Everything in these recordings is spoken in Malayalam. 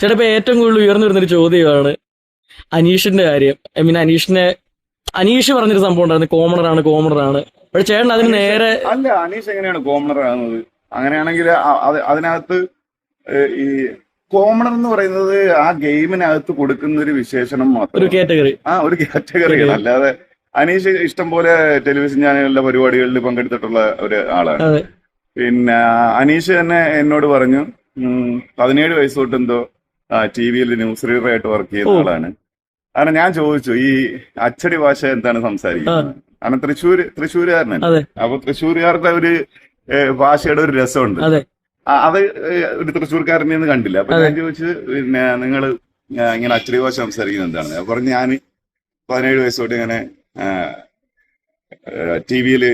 ചേട്ടാ ഇപ്പൊ ഏറ്റവും കൂടുതൽ ഉയർന്നു വരുന്നൊരു ചോദ്യമാണ് അനീഷിന്റെ കാര്യം. ഐ മീൻ അനീഷിനെ അനീഷ് പറഞ്ഞൊരു സംഭവം ഉണ്ടായിരുന്നു കോമണറാണ് കോമണറാണ്. പക്ഷെ ചേട്ടൻ അതിന് നേരെ അല്ല അനീഷ് എങ്ങനെയാണ് കോമണർ ആകുന്നത് അങ്ങനെയാണെങ്കിൽ അതിനകത്ത് ഈ കോമണർ എന്ന് പറയുന്നത് ആ ഗെയിമിനകത്ത് കൊടുക്കുന്ന ഒരു വിശേഷണം മാത്രം. ഒരു കാറ്റഗറി. ആ ഒരു കാറ്റഗറിയാണ്. അല്ലാതെ അനീഷ് ഇഷ്ടം പോലെ ടെലിവിഷൻ ചാനലുകളിലെ പരിപാടികളിൽ പങ്കെടുത്തിട്ടുള്ള ഒരു ആളാണ്. പിന്നെ അനീഷ് തന്നെ എന്നോട് പറഞ്ഞു പതിനേഴ് വയസ്സ് തൊട്ട് എന്തോ ടി വിയിൽ ന്യൂസ് റീഡർ ആയിട്ട് വർക്ക് ചെയ്ത ആളാണ്. അങ്ങനെ ഞാൻ ചോദിച്ചു ഈ അച്ചടി ഭാഷ എന്താണ് സംസാരിക്കുന്നത്? കാരണം തൃശ്ശൂർ തൃശ്ശൂരുകാരനാണ് അപ്പൊ തൃശ്ശൂരുകാരുടെ ഒരു ഭാഷയുടെ ഒരു രസമുണ്ട്. അതെ. ഒരു തൃശ്ശൂർക്കാരനെ ഒന്നും കണ്ടില്ല. അപ്പൊ ഞാൻ ചോദിച്ചു പിന്നെ നിങ്ങൾ ഇങ്ങനെ അച്ചടി ഭാഷ സംസാരിക്കുന്നത് എന്താണ്? അപ്പൊ പറഞ്ഞു ഞാൻ പതിനേഴ് വയസ്സോട്ട് ഇങ്ങനെ ടി വിയിൽ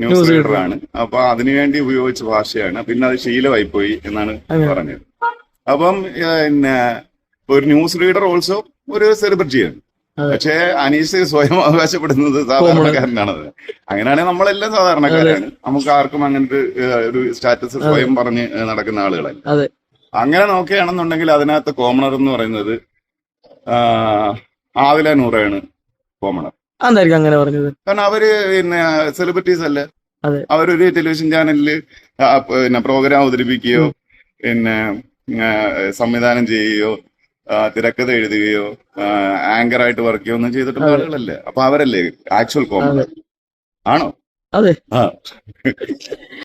ന്യൂസ് റീഡറാണ്. റീഡർ ആണ് അപ്പൊ അതിനുവേണ്ടി ഉപയോഗിച്ച ഭാഷയാണ്. പിന്നെ അത് ശീലമായി പോയി എന്നാണ് അങ്ങനെ. പറഞ്ഞത്. അപ്പം പിന്നെ ഒരു ന്യൂസ് റീഡർ ഓൾസോ ഒരു സെലിബ്രിറ്റിയാണ്. പക്ഷേ അനീഷ് സ്വയം അവകാശപ്പെടുന്നത് സാധാരണക്കാരനാണത് അങ്ങനെയാണെങ്കിൽ നമ്മളെല്ലാം സാധാരണക്കാരാണ്. നമുക്ക് ആർക്കും അങ്ങനത്തെ ഒരു സ്റ്റാറ്റസ് സ്വയം പറഞ്ഞ് നടക്കുന്ന ആളുകളല്ല. അങ്ങനെ നോക്കുകയാണെന്നുണ്ടെങ്കിൽ അതിനകത്ത് കോമണർ എന്ന് പറയുന്നത് ആവില ആദില നൂറാണ് കോമണർ. എന്തായിരിക്കും അങ്ങനെ പറഞ്ഞത്? കാരണം അവർ പിന്നെ സെലിബ്രിറ്റീസ് അല്ലേ. അവരൊരു ടെലിവിഷൻ ചാനലിൽ ആ, പിന്നെ പ്രോഗ്രാം അവതരിപ്പിക്കുകയോ പിന്നെ സംവിധാനം ചെയ്യുകയോ തിരക്കഥ എഴുതുകയോ ആങ്കർ ആയിട്ട് വർക്ക് ചെയ്യുകയോ ഒന്നും ചെയ്തിട്ടുള്ള. ആളുകളല്ലേ? അപ്പൊ അവരല്ലേ ആക്ച്വൽ കോമഡി ആണോ? അതെ. ആ.